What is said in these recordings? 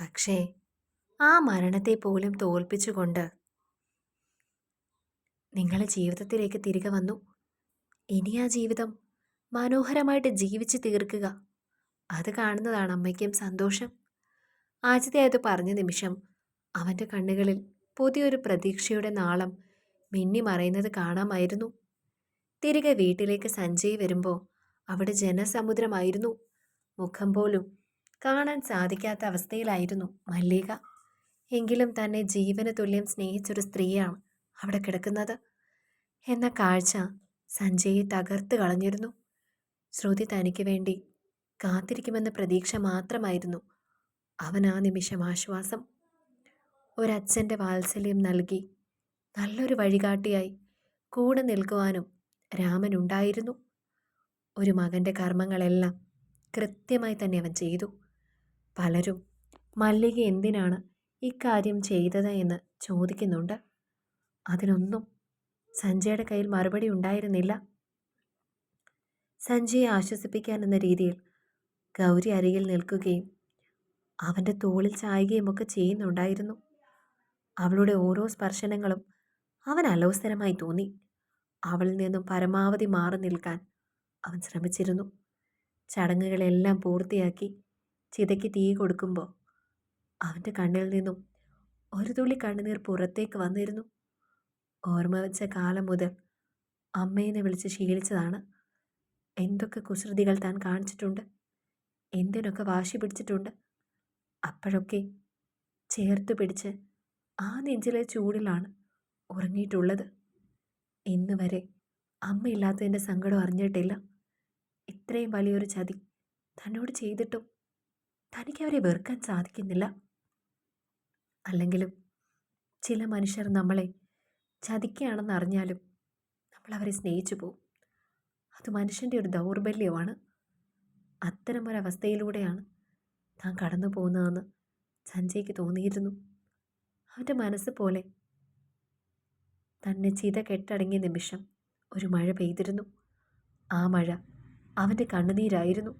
പക്ഷേ ആ മരണത്തെ പോലും തോൽപ്പിച്ചുകൊണ്ട് നിങ്ങൾ ജീവിതത്തിലേക്ക് തിരികെ വന്നു. ഇനി ആ ജീവിതം മനോഹരമായിട്ട് ജീവിച്ച് തീർക്കുക. അത് കാണുന്നതാണ് അമ്മയ്ക്കും സന്തോഷം. ആദ്യത്തെ അത് പറഞ്ഞ നിമിഷം അവന്റെ കണ്ണുകളിൽ പുതിയൊരു പ്രതീക്ഷയുടെ നാളം മിന്നി മറയുന്നത് കാണാമായിരുന്നു. തിരികെ വീട്ടിലേക്ക് സഞ്ജയ് വരുമ്പോൾ അവിടെ ജനസമുദ്രമായിരുന്നു മുഖം പോലും കാണാൻ സാധിക്കാത്ത അവസ്ഥയിലായിരുന്നു മല്ലിക. എങ്കിലും തന്നെ ജീവന തുല്യം സ്നേഹിച്ചൊരു സ്ത്രീയാണ് അവിടെ കിടക്കുന്നത്. എന്ന കാഴ്ച സഞ്ജയെ തകർത്ത് കളഞ്ഞിരുന്നു. ശ്രുതി തനിക്ക് വേണ്ടി കാത്തിരിക്കുമെന്ന പ്രതീക്ഷ മാത്രമായിരുന്നു അവൻ ആ നിമിഷം ആശ്വാസം. ഒരച്ഛന്റെ വാത്സല്യം നൽകി നല്ലൊരു വഴികാട്ടിയായി കൂടെ നിൽക്കുവാനും രാമൻ ഉണ്ടായിരുന്നു. ഒരു മകന്റെ കർമ്മങ്ങളെല്ലാം കൃത്യമായി തന്നെ അവൻ ചെയ്തു. പലരും മല്ലിക എന്തിനാണ് ഇക്കാര്യം ചെയ്തത് എന്ന് ചോദിക്കുന്നുണ്ട്. അതിനൊന്നും സഞ്ജയുടെ കയ്യിൽ മറുപടി ഉണ്ടായിരുന്നില്ല. സഞ്ജയെ ആശ്വസിപ്പിക്കാൻ എന്ന രീതിയിൽ ഗൗരി അരികിൽ നിൽക്കുകയും അവന്റെ തോളിൽ ചായുകയും ഒക്കെ ചെയ്യുന്നുണ്ടായിരുന്നു. അവളുടെ ഓരോ സ്പർശനങ്ങളും അവൻ അലോസരമായി തോന്നി. അവളിൽ നിന്നും പരമാവധി മാറി നിൽക്കാൻ അവൻ ശ്രമിച്ചിരുന്നു. ചടങ്ങുകളെല്ലാം പൂർത്തിയാക്കി ചിതയ്ക്ക് തീ കൊടുക്കുമ്പോൾ അവന്റെ കണ്ണിൽ നിന്നും ഒരു തുള്ളി കണ്ണുനീർ പുറത്തേക്ക് വന്നിരുന്നു. ഓർമ്മ വെച്ച കാലം മുതൽ അമ്മയെന്ന് വിളിച്ച് ശീലിച്ചതാണ്. എന്തൊക്കെ കുസൃതികൾ താൻ കാണിച്ചിട്ടുണ്ട്? എന്തിനൊക്കെ വാശി പിടിച്ചിട്ടുണ്ട്? അപ്പോഴൊക്കെ ചേർത്ത് പിടിച്ച് ആ നെഞ്ചിലെ ചൂടിലാണ് ഉറങ്ങിയിട്ടുള്ളത്. ഇന്ന് വരെ അമ്മയില്ലാത്തതിന്റെ സങ്കടം അറിഞ്ഞിട്ടില്ല. ഇത്രയും വലിയൊരു ചതി തന്നോട് ചെയ്തിട്ടും തനിക്ക് അവരെ വെറുക്കാൻ സാധിക്കുന്നില്ല. അല്ലെങ്കിലും ചില മനുഷ്യർ നമ്മളെ ചതിക്കുകയാണെന്ന് അറിഞ്ഞാലും നമ്മൾ അവരെ സ്നേഹിച്ചു പോകും അത് മനുഷ്യന്റെ ഒരു ദൗർബല്യമാണ്. അത്തരമൊരവസ്ഥയിലൂടെയാണ് താൻ കടന്നു പോകുന്നതെന്ന് സഞ്ജയ്ക്ക് തോന്നിയിരുന്നു. അവന്റെ മനസ്സ് പോലെ തന്നെ ചിത കെട്ടടങ്ങിയ നിമിഷം ഒരു മഴ പെയ്തിരുന്നു. ആ മഴ അവന്റെ കണ്ണുനീരായിരുന്നു.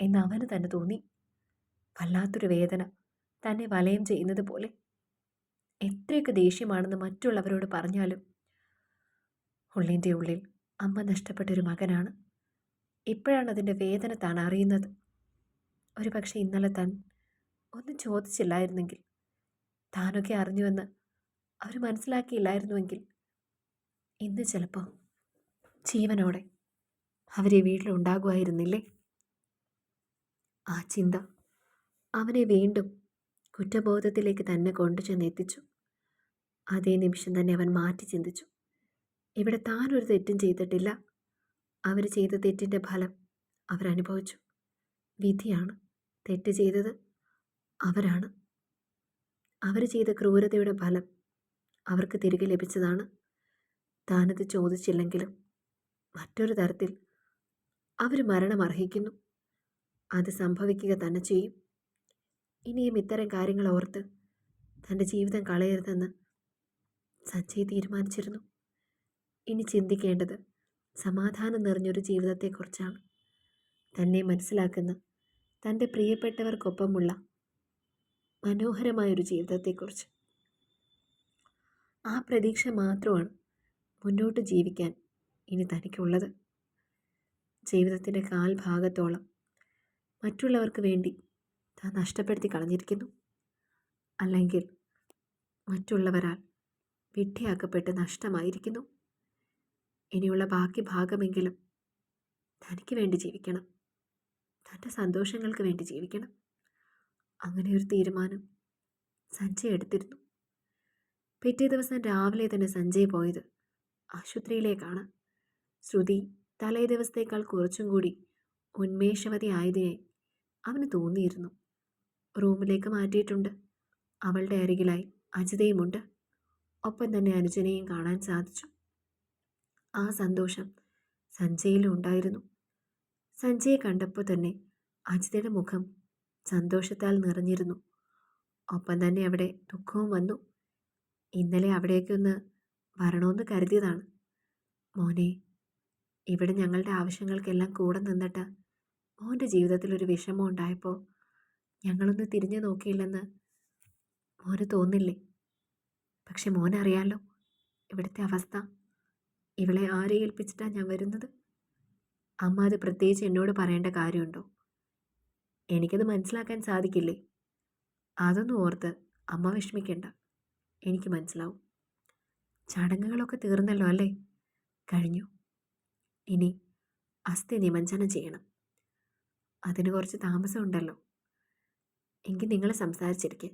എന്ന് അവന് തന്നെ തോന്നി. വല്ലാത്തൊരു വേദന. തന്നെ വലയം ചെയ്യുന്നത് പോലെ. എത്രയൊക്കെ ദേഷ്യമാണെന്ന് മറ്റുള്ളവരോട് പറഞ്ഞാലും ഉള്ളിന്റെ ഉള്ളിൽ അമ്മ നഷ്ടപ്പെട്ടൊരു മകനാണ്. ഇപ്പോഴാണ് അതിന്റെ വേദന താൻ അറിയുന്നത്. ഒരു പക്ഷേ ഇന്നലെ താൻ ഒന്നും ചോദിച്ചില്ലായിരുന്നെങ്കിൽ താനൊക്കെ അറിഞ്ഞുവെന്ന് അവർ മനസ്സിലാക്കിയില്ലായിരുന്നുവെങ്കിൽ ഇന്ന് ചിലപ്പോൾ ജീവനോടെ അവരെ വീട്ടിലുണ്ടാകുമായിരുന്നില്ലേ ആ ചിന്ത അവനെ വീണ്ടും കുറ്റബോധത്തിലേക്ക് തന്നെ കൊണ്ടു ചെന്നെത്തിച്ചു അതേ നിമിഷം തന്നെ അവൻ മാറ്റി ചിന്തിച്ചു. ഇവിടെ താനൊരു തെറ്റും ചെയ്തിട്ടില്ല. അവർ ചെയ്ത തെറ്റിന്റെ ഫലം അവരനുഭവിച്ചു വിധിയാണ്. തെറ്റ് ചെയ്തത് അവരാണ്. അവർ ചെയ്ത ക്രൂരതയുടെ ഫലം അവർക്ക് തിരികെ ലഭിച്ചതാണ്. താനത് ചോദിച്ചില്ലെങ്കിലും മറ്റൊരു തരത്തിൽ അവർ മരണം അർഹിക്കുന്നു. അത് സംഭവിക്കുക തന്നെ ചെയ്യും. ഇനിയും ഇത്തരം കാര്യങ്ങൾ ഓർത്ത് തന്റെ ജീവിതം കളയരുതെന്ന് സഞ്ജയ് തീരുമാനിച്ചിരുന്നു. ഇനി ചിന്തിക്കേണ്ടത് സമാധാനം നിറഞ്ഞൊരു ജീവിതത്തെക്കുറിച്ചാണ്. തന്നെ മനസ്സിലാക്കുന്ന തന്റെ പ്രിയപ്പെട്ടവർക്കൊപ്പമുള്ള മനോഹരമായൊരു ജീവിതത്തെക്കുറിച്ച്. ആ പ്രതീക്ഷ മാത്രമാണ് മുന്നോട്ട് ജീവിക്കാൻ ഇനി തനിക്കുള്ളത്. ജീവിതത്തിന്റെ കാൽഭാഗത്തോളം മറ്റുള്ളവർക്ക് വേണ്ടി താൻ നഷ്ടപ്പെടുത്തി കളഞ്ഞിരിക്കുന്നു. അല്ലെങ്കിൽ മറ്റുള്ളവരാൽ വിഡ്ഢിയാക്കപ്പെട്ട് നഷ്ടമായിരിക്കുന്നു. ഇനിയുള്ള ബാക്കി ഭാഗമെങ്കിലും തനിക്ക് വേണ്ടി ജീവിക്കണം. തന്റെ സന്തോഷങ്ങൾക്ക് വേണ്ടി ജീവിക്കണം. അങ്ങനെ ഒരു തീരുമാനം സഞ്ജയ് എടുത്തിരുന്നു. പിറ്റേ ദിവസം രാവിലെ തന്നെ സഞ്ജയ് പോയത് ആശുപത്രിയിലേക്കാണ്. ശ്രുതി തലേ ദിവസത്തേക്കാൾ കുറച്ചും കൂടി ഉന്മേഷവതി ആയതിനെ അവന് തോന്നിയിരുന്നു. റൂമിലേക്ക് മാറ്റിയിട്ടുണ്ട്. അവളുടെ അരികിലായി അജിതയുമുണ്ട്. ഒപ്പം തന്നെ അനുജനെയും കാണാൻ സാധിച്ചു. ആ സന്തോഷം സഞ്ജയിലും ഉണ്ടായിരുന്നു. സഞ്ജയെ കണ്ടപ്പോൾ തന്നെ അജിതയുടെ മുഖം സന്തോഷത്താൽ നിറഞ്ഞിരുന്നു. ഒപ്പം തന്നെ അവിടെ ദുഃഖവും വന്നു. ഇന്നലെ അവിടേക്കൊന്ന് വരണമെന്ന് കരുതിയതാണ്. മോനെ ഇവിടെ ഞങ്ങളുടെ ആവശ്യങ്ങൾക്കെല്ലാം കൂടെ നിന്നിട്ട് മോന്റെ ജീവിതത്തിൽ ഒരു വിഷമം ഉണ്ടായപ്പോൾ ഞങ്ങളൊന്ന് തിരിഞ്ഞു നോക്കിയില്ലെന്ന് മോന് തോന്നില്ലേ? പക്ഷെ മോനറിയാലോ ഇവിടുത്തെ അവസ്ഥ? ഇവളെ ആരെ ഏൽപ്പിച്ചിട്ടാണ് ഞാൻ വരുന്നത്? അമ്മ അത് പ്രത്യേകിച്ച് എന്നോട് പറയേണ്ട കാര്യമുണ്ടോ? എനിക്കത് മനസ്സിലാക്കാൻ സാധിക്കില്ലേ? അതൊന്നും ഓർത്ത് അമ്മ വിഷമിക്കേണ്ട. എനിക്ക് മനസ്സിലാവും. ചടങ്ങുകളൊക്കെ തീർന്നല്ലോ അല്ലേ? കഴിഞ്ഞു. ഇനി അസ്ഥി നിമഞ്ജനം ചെയ്യണം. അതിന് കുറച്ച് താമസമുണ്ടല്ലോ. എങ്കിൽ നിങ്ങൾ സംസാരിച്ചിരിക്കെ.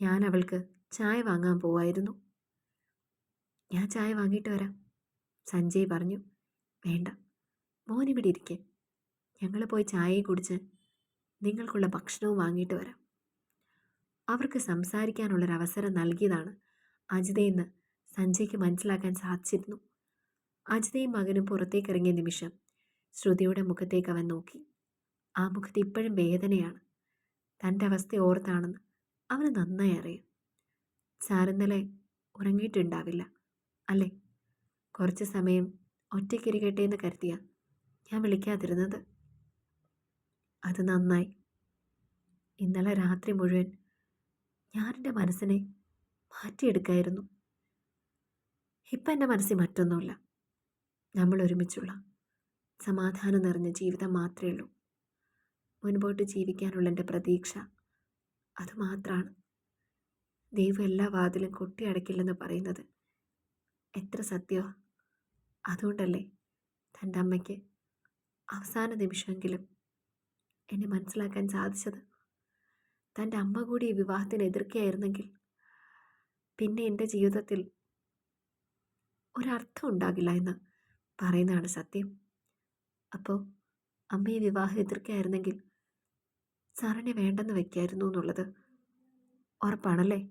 ഞാൻ അവൾക്ക് ചായ വാങ്ങാൻ പോവായിരുന്നു. ഞാൻ ചായ വാങ്ങിയിട്ട് വരാം. സഞ്ജയ് പറഞ്ഞു. വേണ്ട. മോനിവിടെ ഇരിക്കെ. ഞങ്ങൾ പോയി ചായയും കുടിച്ച് നിങ്ങൾക്കുള്ള ഭക്ഷണവും വാങ്ങിയിട്ട് വരാം. അവർക്ക് സംസാരിക്കാനുള്ളൊരവസരം നൽകിയതാണ് അജിതയെന്ന് സഞ്ജയ്ക്ക് മനസ്സിലാക്കാൻ സാധിച്ചിരുന്നു. അജിതയും മകനും പുറത്തേക്കിറങ്ങിയ നിമിഷം ശ്രുതിയുടെ മുഖത്തേക്ക് അവൻ നോക്കി. ആ മുഖത്ത് ഇപ്പോഴും വേദനയാണ്. തന്റെ അവസ്ഥ ഓർത്താണെന്ന് അവന് നന്നായി അറിയാം. സാറിന്നലെ ഉറങ്ങിയിട്ടുണ്ടാവില്ല അല്ലേ? കുറച്ച് സമയം ഒറ്റയ്ക്കിരിക്കട്ടെ എന്ന് കരുതിയ ഞാൻ വിളിക്കാതിരുന്നത്. അത് നന്നായി. ഇന്നലെ രാത്രി മുഴുവൻ ഞാൻ എന്റെ മനസ്സിനെ മാറ്റിയെടുക്കായിരുന്നു. ഇപ്പം എന്റെ മനസ്സിൽ മറ്റൊന്നുമില്ല. നമ്മൾ ഒരുമിച്ചുള്ള സമാധാനം നിറഞ്ഞ ജീവിതം മാത്രമേ ഉള്ളൂ. മുൻപോട്ട് ജീവിക്കാനുള്ള എന്റെ പ്രതീക്ഷ. അതുമാത്രമാണ് ദൈവം എല്ലാ വാതിലും കൊട്ടിയടക്കില്ലെന്ന് പറയുന്നത്. എത്ര സത്യമോ അതുകൊണ്ടല്ലേ തന്റെ അമ്മയ്ക്ക് അവസാന നിമിഷമെങ്കിലും എന്നെ മനസ്സിലാക്കാൻ സാധിച്ചത്. തന്റെ അമ്മ കൂടി ഈ വിവാഹത്തിന് എതിർക്കുകയായിരുന്നെങ്കിൽ പിന്നെ എന്റെ ജീവിതത്തിൽ ഒരർത്ഥം ഉണ്ടാകില്ല എന്ന് പറയുന്നതാണ് സത്യം. അപ്പോൾ അമ്മയെ വിവാഹം എതിർക്കുകയായിരുന്നെങ്കിൽ സാറിനെ വേണ്ടെന്ന് വെക്കായിരുന്നു എന്നുള്ളത്. ഉറപ്പാണല്ലേ?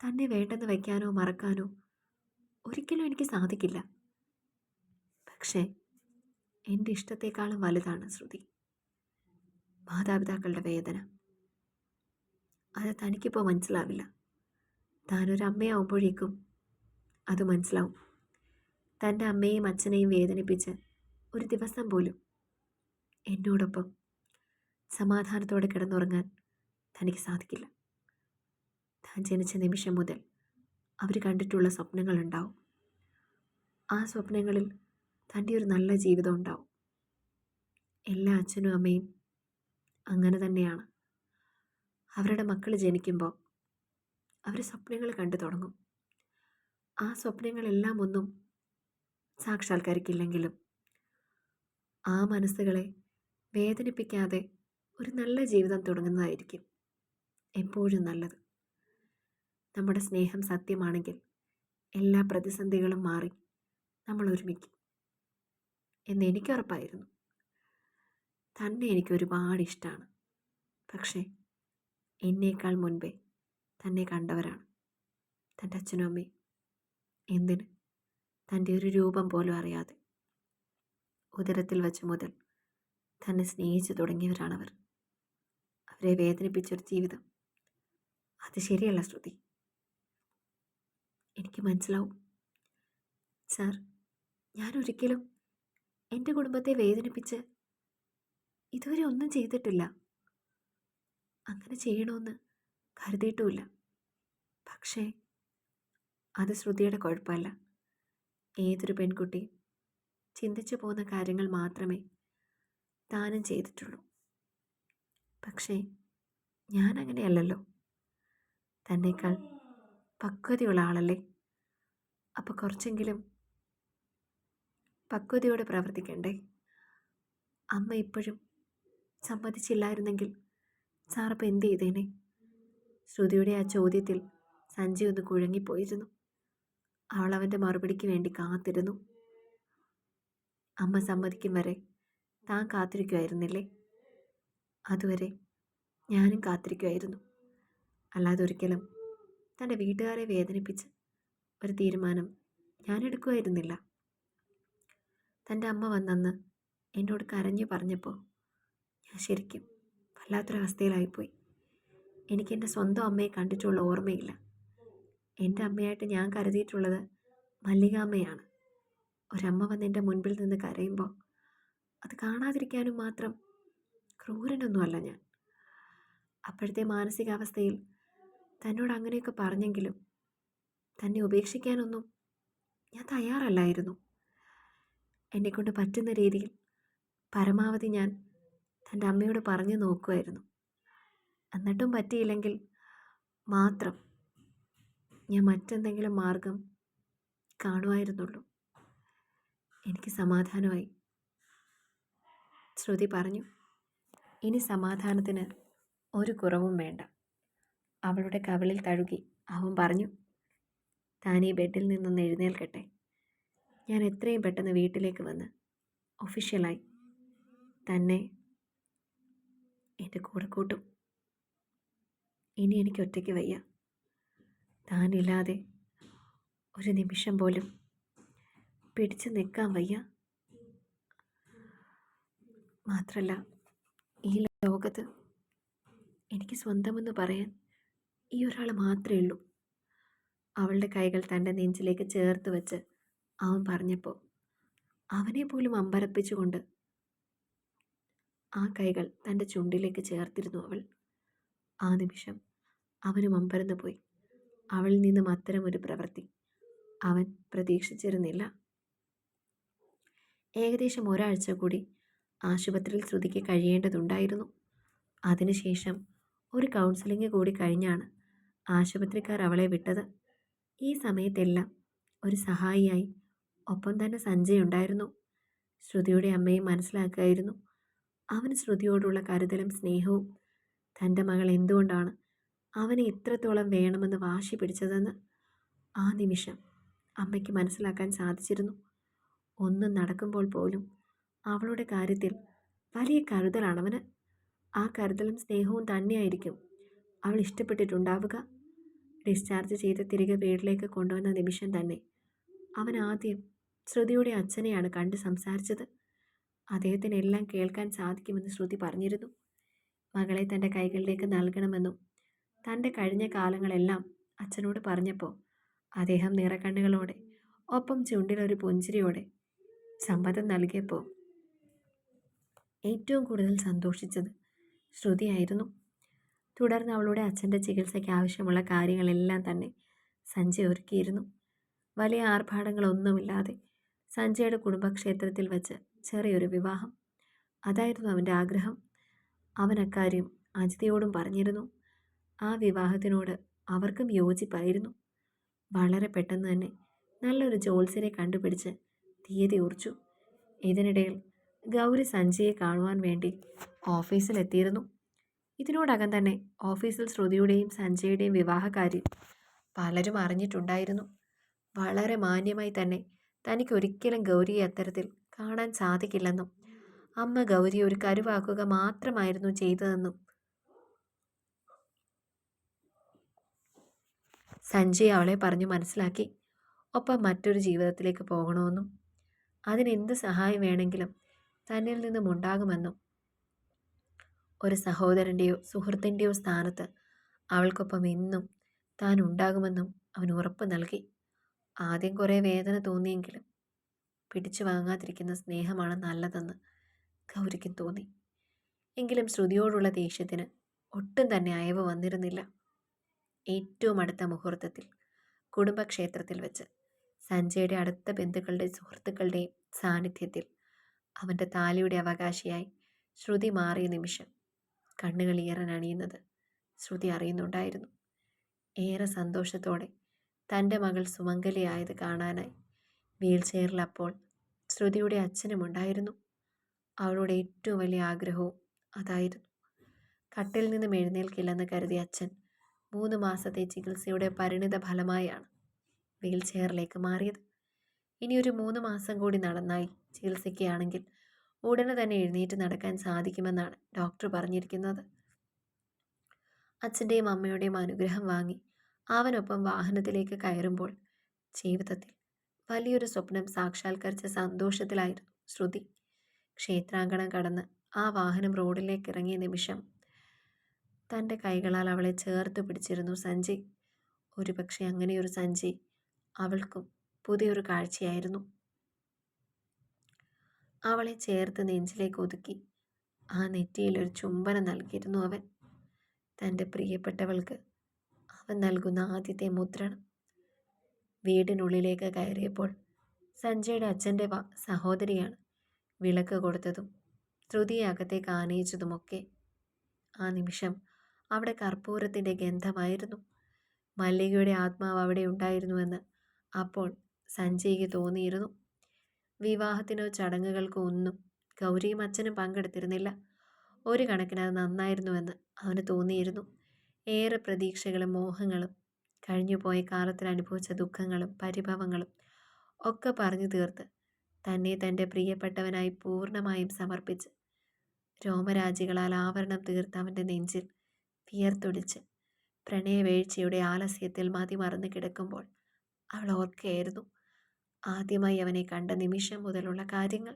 തന്നെ വേണ്ടെന്ന് വയ്ക്കാനോ മറക്കാനോ ഒരിക്കലും എനിക്ക് സാധിക്കില്ല. പക്ഷേ എന്റെ ഇഷ്ടത്തെക്കാളും വലുതാണ് ശ്രുതി. മാതാപിതാക്കളുടെ വേദന. അത് തനിക്കിപ്പോൾ മനസ്സിലാവില്ല. താനൊരു അമ്മയാവുമ്പോഴേക്കും അത് മനസ്സിലാവും. തന്റെ അമ്മയെയും അച്ഛനെയും വേദനിപ്പിച്ച് ഒരു ദിവസം പോലും എന്നോടൊപ്പം സമാധാനത്തോടെ കിടന്നുറങ്ങാൻ തനിക്ക് സാധിക്കില്ല. താൻ ജനിച്ച നിമിഷം മുതൽ അവർ കണ്ടിട്ടുള്ള സ്വപ്നങ്ങളുണ്ടാവും. ആ സ്വപ്നങ്ങളിൽ തന്റെ ഒരു നല്ല ജീവിതം ഉണ്ടാവും. എല്ലാ അച്ഛനും അമ്മയും അങ്ങനെ തന്നെയാണ്. അവരുടെ മക്കൾ ജനിക്കുമ്പോൾ അവർ സ്വപ്നങ്ങൾ കണ്ടു തുടങ്ങും. ആ സ്വപ്നങ്ങളെല്ലാം ഒന്നും സാക്ഷാത്കരിക്കില്ലെങ്കിലും ആ മനസ്സുകളെ വേദനിപ്പിക്കാതെ ഒരു നല്ല ജീവിതം തുടങ്ങുന്നതായിരിക്കും എപ്പോഴും നല്ലത്. നമ്മുടെ സ്നേഹം സത്യമാണെങ്കിൽ എല്ലാ പ്രതിസന്ധികളും മാറി നമ്മൾ ഒരുമിക്കും എന്ന് എനിക്ക് ഉറപ്പായിരുന്നു. തന്നെ എനിക്ക് ഒരുപാട് ഇഷ്ടമാണ് പക്ഷേ എന്നേക്കാൾ മുൻപേ തന്നെ കണ്ടവരാണ്. തന്റെ അച്ഛനും അമ്മയും. എന്തിന്? തന്റെ ഒരു രൂപം പോലും അറിയാതെ. ഉദരത്തിൽ വച്ച് മുതൽ തന്നെ സ്നേഹിച്ചു തുടങ്ങിയവരാണവർ. അവരെ വേദനിപ്പിച്ചൊരു ജീവിതം. അത് ശരിയല്ല ശ്രുതി. എനിക്ക് മനസ്സിലാവും. സാർ ഞാൻ ഒരിക്കലും എന്റെ കുടുംബത്തെ വേദനിപ്പിച്ച് ഇതുവരെ ഒന്നും ചെയ്തിട്ടില്ല. അങ്ങനെ ചെയ്യണമെന്ന് കരുതിയിട്ടുമില്ല. പക്ഷേ അത് ശ്രുതിയുടെ കുഴപ്പമല്ല. ഏതൊരു പെൺകുട്ടിയും ചിന്തിച്ചു പോകുന്ന കാര്യങ്ങൾ മാത്രമേ താനും ചെയ്തിട്ടുള്ളൂ. പക്ഷേ ഞാൻ അങ്ങനെയല്ലല്ലോ തന്നേക്കാൾ പക്വതയുള്ള ആളല്ലേ? അപ്പോൾ കുറച്ചെങ്കിലും പക്വതയോടെ പ്രവർത്തിക്കണ്ടേ? അമ്മ ഇപ്പോഴും സമ്മതിച്ചില്ലായിരുന്നെങ്കിൽ സാറപ്പം എന്ത് ചെയ്തേനെ? ശ്രുതിയുടെ ആ ചോദ്യത്തിൽ സഞ്ജയ് ഒന്ന് കുഴങ്ങിപ്പോയിരുന്നു. അവൾ അവന്റെ മറുപടിക്ക് വേണ്ടി കാത്തിരുന്നു. അമ്മ സമ്മതിക്കും വരെ താൻ കാത്തിരിക്കുമായിരുന്നില്ലേ അതുവരെ ഞാനും കാത്തിരിക്കുമായിരുന്നു അല്ലാതെ ഒരിക്കലും തന്റെ വീട്ടുകാരെ വേദനിപ്പിച്ച് ഒരു തീരുമാനം ഞാൻ എടുക്കുമായിരുന്നില്ല തന്റെ അമ്മ വന്നന്ന് എന്നോട് കരഞ്ഞു പറഞ്ഞപ്പോൾ ഞാൻ ശരിക്കും വല്ലാത്തൊരവസ്ഥയിലായിപ്പോയി. എനിക്ക് എന്റെ സ്വന്തം അമ്മയെ കണ്ടിട്ടുള്ള ഓർമ്മയില്ല. എന്റെ അമ്മയായിട്ട് ഞാൻ കരുതിയിട്ടുള്ളത് മല്ലികാമ്മയാണ്. ഒരമ്മ വന്ന് എന്റെ മുൻപിൽ നിന്ന് കരയുമ്പോൾ അത് കാണാതിരിക്കാനും മാത്രം ക്രൂരനൊന്നുമല്ല ഞാൻ. അപ്പോഴത്തെ മാനസികാവസ്ഥയിൽ തന്നോട് അങ്ങനെയൊക്കെ പറഞ്ഞെങ്കിലും തന്നെ ഉപേക്ഷിക്കാനൊന്നും ഞാൻ തയ്യാറല്ലായിരുന്നു. എന്നെക്കൊണ്ട് പറ്റുന്ന രീതിയിൽ പരമാവധി ഞാൻ തന്റെ അമ്മയോട് പറഞ്ഞു നോക്കുമായിരുന്നു. എന്നിട്ടും പറ്റിയില്ലെങ്കിൽ മാത്രം ഞാൻ മറ്റെന്തെങ്കിലും മാർഗം കാണുമായിരുന്നുള്ളൂ. എനിക്ക് സമാധാനമായി ശ്രുതി പറഞ്ഞു. ഇനി സമാധാനത്തിന് ഒരു കുറവും വേണ്ട. അവളുടെ കവിളിൽ തഴുകി അവൻ പറഞ്ഞു താനീ ബെഡിൽ നിന്നൊന്ന് എഴുന്നേൽക്കട്ടെ. ഞാൻ എത്രയും പെട്ടെന്ന് വീട്ടിലേക്ക് വന്ന് ഒഫീഷ്യലായി തന്നെ എന്റെ കൂടെ കൂട്ടും. ഇനി എനിക്ക് ഒറ്റയ്ക്ക് വയ്യ. താനില്ലാതെ ഒരു നിമിഷം പോലും പിടിച്ചു നിൽക്കാൻ വയ്യ. മാത്രല്ല ഈ ലോകത്ത് എനിക്ക് സ്വന്തമെന്ന് പറയാൻ ഈ ഒരാൾ മാത്രമേ ഉള്ളൂ. അവളുടെ കൈകൾ തന്റെ നെഞ്ചിലേക്ക് ചേർത്ത് വെച്ച് അവൻ പറഞ്ഞപ്പോൾ അവനെ പോലും അമ്പരപ്പിച്ചുകൊണ്ട് ആ കൈകൾ തന്റെ ചുണ്ടിലേക്ക് ചേർത്തിരുന്നു അവൾ. ആ നിമിഷം അവനും അമ്പരന്ന് പോയി. അവളിൽ നിന്നും അത്തരമൊരു പ്രവൃത്തി അവൻ പ്രതീക്ഷിച്ചിരുന്നില്ല. ഏകദേശം ഒരാഴ്ച കൂടി ആശുപത്രിയിൽ ശ്രുതിക്ക് കഴിയേണ്ടതുണ്ടായിരുന്നു. അതിനുശേഷം ഒരു കൗൺസിലിംഗ് കൂടി കഴിഞ്ഞാണ് ആശുപത്രിക്കാർ അവളെ വിട്ടത്. ഈ സമയത്തെല്ലാം ഒരു സഹായിയായി ഒപ്പം തന്നെ സഞ്ജയ് ഉണ്ടായിരുന്നു. ശ്രുതിയുടെ അമ്മയെ മനസ്സിലാക്കുകയായിരുന്നു. അവന് ശ്രുതിയോടുള്ള കരുതലും സ്നേഹവും തന്റെ മകൾ എന്തുകൊണ്ടാണ് അവനെ ഇത്രത്തോളം വേണമെന്ന് വാശി പിടിച്ചതെന്ന് ആ നിമിഷം അമ്മയ്ക്ക് മനസ്സിലാക്കാൻ സാധിച്ചിരുന്നു. ഒന്നും നടക്കുമ്പോൾ പോലും അവളുടെ കാര്യത്തിൽ വലിയ കരുതലാണ് അവന് ആ കരുതലും സ്നേഹവും തന്നെയായിരിക്കും അവൾ ഇഷ്ടപ്പെട്ടിട്ടുണ്ടാവുക. ഡിസ്ചാർജ് ചെയ്ത് തിരികെ വീട്ടിലേക്ക് കൊണ്ടുവന്ന നിമിഷം തന്നെ അവൻ ആദ്യം ശ്രുതിയുടെ അച്ഛനെയാണ് കണ്ട് സംസാരിച്ചത്. അദ്ദേഹത്തിന് എല്ലാം കേൾക്കാൻ സാധിക്കുമെന്ന് ശ്രുതി പറഞ്ഞിരുന്നു. മകളെ തന്റെ കൈകളിലേക്ക് നൽകണമെന്നും തന്റെ കഴിഞ്ഞ കാലങ്ങളെല്ലാം അച്ഛനോട് പറഞ്ഞപ്പോൾ അദ്ദേഹം നിറക്കണ്ണുകളോടെ ഒപ്പം ചുണ്ടിലൊരു പുഞ്ചിരിയോടെ സമ്മതം നൽകിയപ്പോൾ ഏറ്റവും കൂടുതൽ സന്തോഷിച്ചത് ശ്രുതിയായിരുന്നു. തുടർന്ന് അവളുടെ അച്ഛന്റെ ചികിത്സയ്ക്ക് ആവശ്യമുള്ള കാര്യങ്ങളെല്ലാം തന്നെ സഞ്ജയ് ഒരുക്കിയിരുന്നു. വലിയ ആർഭാടങ്ങളൊന്നുമില്ലാതെ സഞ്ജയുടെ കുടുംബക്ഷേത്രത്തിൽ വെച്ച് ചെറിയൊരു വിവാഹം. അതായിരുന്നു അവന്റെ ആഗ്രഹം. അവൻ അക്കാര്യം അജിതയോടും പറഞ്ഞിരുന്നു. ആ വിവാഹത്തിനോട് അവർക്കും യോജിപ്പായിരുന്നു. വളരെ പെട്ടെന്ന് തന്നെ നല്ലൊരു ജോത്സ്യനെ കണ്ടുപിടിച്ച് തീയതി ഉറച്ചു. ഇതിനിടയിൽ ഗൗരി സഞ്ജയെ കാണുവാൻ വേണ്ടി ഓഫീസിലെത്തിയിരുന്നു. ഇതിനോടകം തന്നെ ഓഫീസിൽ ശ്രുതിയുടെയും സഞ്ജയുടെയും വിവാഹകാര്യം പലരും അറിഞ്ഞിട്ടുണ്ടായിരുന്നു. വളരെ മാന്യമായി തന്നെ തനിക്ക് ഒരിക്കലും ഗൗരിയെ അത്തരത്തിൽ കാണാൻ സാധിക്കില്ലെന്നും അമ്മ ഗൗരി ഒരു കരുവാക്കുക മാത്രമായിരുന്നു ചെയ്തതെന്നും സഞ്ജയ് അവളെ പറഞ്ഞു മനസ്സിലാക്കി. ഒപ്പം മറ്റൊരു ജീവിതത്തിലേക്ക് പോകണമെന്നും അതിനെന്ത് സഹായം വേണമെങ്കിലും തന്നിൽ നിന്നും ഉണ്ടാകുമെന്നും. ഒരു സഹോദരന്റെയോ സുഹൃത്തിന്റെയോ സ്ഥാനത്ത് അവൾക്കൊപ്പം എന്നും താൻ ഉണ്ടാകുമെന്നും അവൻ ഉറപ്പ് നൽകി. ആദ്യം കുറേ വേദന തോന്നിയെങ്കിലും പിടിച്ചു വാങ്ങാതിരിക്കുന്ന സ്നേഹമാണ് നല്ലതെന്ന് ഗൗരിക്കും തോന്നി. എങ്കിലും ശ്രുതിയോടുള്ള ദേഷ്യത്തിന് ഒട്ടും തന്നെ അയവ് വന്നിരുന്നില്ല. ഏറ്റവും അടുത്ത മുഹൂർത്തത്തിൽ കുടുംബക്ഷേത്രത്തിൽ വെച്ച് സഞ്ജയുടെ അടുത്ത ബന്ധുക്കളുടെ സുഹൃത്തുക്കളുടെയും സാന്നിധ്യത്തിൽ അവന്റെ താലിയുടെ അവകാശിയായി. ശ്രുതി മാറിയ നിമിഷം കണ്ണുകൾ ഈറൻ അണിയുന്നത് ശ്രുതി അറിയുന്നുണ്ടായിരുന്നു. ഏറെ സന്തോഷത്തോടെ തന്റെ മകൾ സുമംഗലിയായത് കാണാനായി വീൽ ചെയറിൽ അപ്പോൾ ശ്രുതിയുടെ അച്ഛനുമുണ്ടായിരുന്നു അവളുടെ ഏറ്റവും വലിയ ആഗ്രഹവും അതായിരുന്നു. കട്ടിൽ നിന്നും എഴുന്നേൽക്കില്ലെന്ന് കരുതിയ അച്ഛൻ മൂന്ന് മാസത്തെ ചികിത്സയുടെ പരിണിത ഫലമായാണ് വീൽ ചെയറിലേക്ക് മാറിയത്. ഇനി ഒരു മൂന്ന് മാസം കൂടി നടന്നായി ചികിത്സിക്കുകയാണെങ്കിൽ ഉടനെ തന്നെ എഴുന്നേറ്റ് നടക്കാൻ സാധിക്കുമെന്നാണ് ഡോക്ടർ പറഞ്ഞിരിക്കുന്നത്. അച്ഛന്റെയും അമ്മയുടെയും അനുഗ്രഹം വാങ്ങി അവനൊപ്പം വാഹനത്തിലേക്ക് കയറുമ്പോൾ ജീവിതത്തിൽ വലിയൊരു സ്വപ്നം സാക്ഷാത്കരിച്ച സന്തോഷത്തിലായിരുന്നു ശ്രുതി. ക്ഷേത്രാങ്കണം കടന്ന് ആ വാഹനം റോഡിലേക്ക് ഇറങ്ങിയ നിമിഷം തന്റെ കൈകളാൽ അവളെ ചേർത്ത് പിടിച്ചിരുന്നു സഞ്ജയ്. ഒരുപക്ഷെ അങ്ങനെയൊരു സഞ്ജയ് അവൾക്കും പുതിയൊരു കാഴ്ചയായിരുന്നു. അവളെ ചേർത്ത് നെഞ്ചിലേക്ക് ഒതുക്കി. ആ നെറ്റിയിൽ ഒരു ചുംബനം നൽകിയിരുന്നു അവൻ. തന്റെ പ്രിയപ്പെട്ടവൾക്ക് അവൻ നൽകുന്ന ആദ്യത്തെ മുദ്രണം. വീടിനുള്ളിലേക്ക് കയറിയപ്പോൾ സഞ്ജയുടെ അച്ഛന്റെ സഹോദരിയാണ് വിളക്ക് കൊടുത്തതും ശ്രുതിയെ അകത്തേക്ക് ആനയിച്ചതുമൊക്കെ. ആ നിമിഷം അവിടെ കർപ്പൂരത്തിന്റെ ഗന്ധമായിരുന്നു. മല്ലികയുടെ ആത്മാവ് അവിടെ ഉണ്ടായിരുന്നുവെന്ന് അപ്പോൾ സഞ്ജയ്ക്ക് തോന്നിയിരുന്നു. വിവാഹത്തിനോ ചടങ്ങുകൾക്കോ ഒന്നും ഗൗരിയും അച്ഛനും പങ്കെടുത്തിരുന്നില്ല. ഒരു കണക്കിന് അത് നന്നായിരുന്നുവെന്ന് അവന് തോന്നിയിരുന്നു. ഏറെ പ്രതീക്ഷകളും മോഹങ്ങളും കഴിഞ്ഞുപോയ കാലത്തിൽ അനുഭവിച്ച ദുഃഖങ്ങളും പരിഭവങ്ങളും ഒക്കെ പറഞ്ഞു തീർത്ത് തന്നെ തന്റെ പ്രിയപ്പെട്ടവനായി പൂർണമായും സമർപ്പിച്ച് രോമരാജികളാൽ ആവരണം തീർത്ത അവന്റെ നെഞ്ചിൽ വിയർത്തൊടിച്ച് പ്രണയവേഴ്ചയുടെ ആലസ്യത്തിൽ മതിമറന്ന് കിടക്കുമ്പോൾ അവൾ ഓർക്കുകയായിരുന്നു ആദ്യമായി അവനെ കണ്ട നിമിഷം മുതലുള്ള കാര്യങ്ങൾ.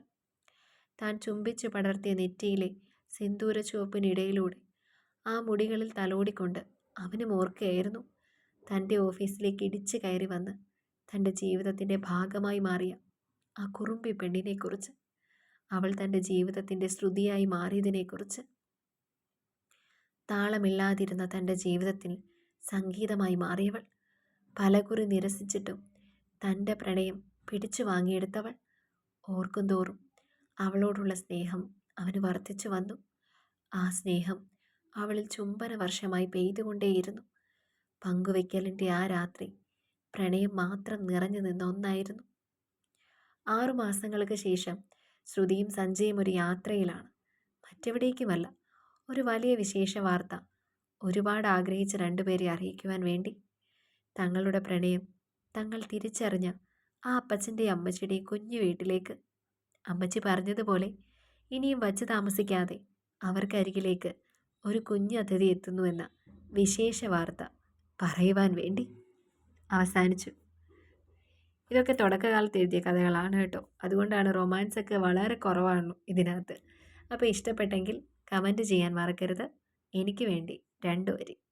താൻ ചുംബിച്ചു പടർത്തിയ നെറ്റിയിലെ സിന്ദൂര ചുവപ്പിനിടയിലൂടെ ആ മുടികളിൽ തലോടിക്കൊണ്ട് അവനും ഓർക്കുകയായിരുന്നു തന്റെ ഓഫീസിലേക്ക് ഇടിച്ചു കയറി വന്ന് തന്റെ ജീവിതത്തിന്റെ ഭാഗമായി മാറിയ ആ കുറുമ്പി പെണ്ണിനെക്കുറിച്ച് അവൾ തന്റെ ജീവിതത്തിന്റെ ശ്രുതിയായി മാറിയതിനെക്കുറിച്ച് താളമില്ലാതിരുന്ന തന്റെ ജീവിതത്തിൽ സംഗീതമായി മാറിയവൾ പലകുറി നിരസിച്ചിട്ടും തന്റെ പ്രണയം പിടിച്ചു വാങ്ങിയെടുത്തവൾ ഓർക്കും തോറും അവളോടുള്ള സ്നേഹം അവന് വർദ്ധിച്ചു വന്നു. ആ സ്നേഹം അവളിൽ ചുംബന വർഷമായി പെയ്തുകൊണ്ടേയിരുന്നു. പങ്കുവയ്ക്കലിന്റെ ആ രാത്രി പ്രണയം മാത്രം നിറഞ്ഞു നിന്ന ഒന്നായിരുന്നു. ആറു മാസങ്ങൾക്ക് ശേഷം ശ്രുതിയും സഞ്ജയും ഒരു യാത്രയിലാണ്. മറ്റെവിടേക്കുമല്ല. ഒരു വലിയ വിശേഷ വാർത്ത ഒരുപാട് ആഗ്രഹിച്ച രണ്ടുപേരെ അറിയിക്കുവാൻ വേണ്ടി. തങ്ങളുടെ പ്രണയം തങ്ങൾ തിരിച്ചറിഞ്ഞ ആ അപ്പച്ചന്റെയും അമ്മച്ചിയുടെയും കുഞ്ഞു വീട്ടിലേക്ക്. അമ്മച്ചി പറഞ്ഞതുപോലെ ഇനിയും വച്ച് താമസിക്കാതെ അവർക്കരികിലേക്ക് ഒരു കുഞ്ഞു അതിഥി എത്തുന്നുവെന്ന വിശേഷ വാർത്ത പറയുവാൻ വേണ്ടി അവസാനിച്ചു. ഇതൊക്കെ തുടക്കകാലത്ത് എഴുതിയ കഥകളാണ് കേട്ടോ. അതുകൊണ്ടാണ് റൊമാൻസ് ഒക്കെ വളരെ കുറവാണ് ഇതിനകത്ത്. അപ്പോൾ ഇഷ്ടപ്പെട്ടെങ്കിൽ കമന്റ് ചെയ്യാൻ മറക്കരുത്. എനിക്ക് വേണ്ടി രണ്ടുപേരും.